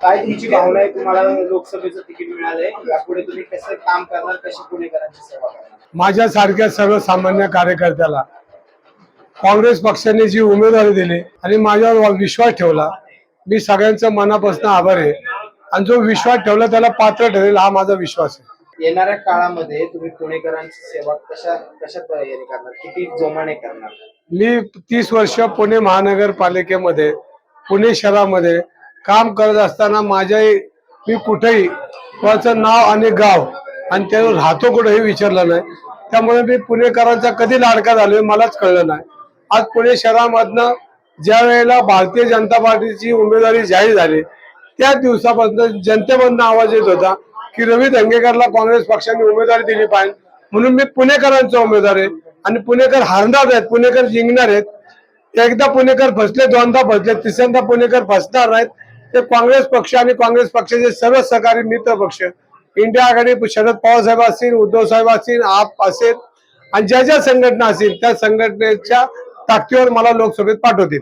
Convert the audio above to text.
काय तुमची भावना आहे? तुम्हाला लोकसभेचं तिकीट मिळालंय. यापुढे तुम्ही कसं काम करणार? कशी पुणेकरांची सेवा करणार? माझ्यासारख्या सर्वसामान्य कार्यकर्त्याला काँग्रेस पक्षाने जी उमेदवारी दिली आणि माझ्यावर विश्वास ठेवला मी सगळ्यांचं मनापासून आभार आहे. आणि जो विश्वास ठेवला त्याला पात्र ठरेल हा माझा विश्वास आहे. येणाऱ्या काळामध्ये तुम्ही पुणेकरांची सेवा कशा कशा तयारी करणार? किती जोमाने करणार? मी तीस वर्ष पुणे महानगरपालिकेमध्ये पुणे शहरामध्ये काम करत असताना माझ्या मी कुठेही कोणाचं नाव आणि गाव आणि त्यावर राहतो कुठं हे विचारलं नाही. त्यामुळे मी पुणेकरांचा कधी लाडका झालोय मलाच कळलं नाही. आज पुणे शहरामधनं ज्या वेळेला भारतीय जनता पार्टीची उमेदवारी जाहीर झाली त्या दिवसापासून जनतेमधनं आवाज येत होता की रवी धंगेकरला काँग्रेस पक्षाने उमेदवारी दिली पाहिजे. म्हणून मी पुणेकरांचा उमेदवार आहे आणि पुणेकर हारणार आहेत पुणेकर जिंकणार आहेत. एकदा पुणेकर फसले दोनदा फसले तिसऱ्यांदा पुणेकर फसणार नाहीत. ते काँग्रेस पक्ष आणि काँग्रेस पक्षाचे सर्व सहकारी मित्र पक्ष. इंडिया आघाडी शरद पवार साहेब असतील उद्धव साहेब असतील आप असेल आणि ज्या ज्या संघटना असतील त्या संघटनेच्या ताकदीवर मला लोकसभेत पाठवतील.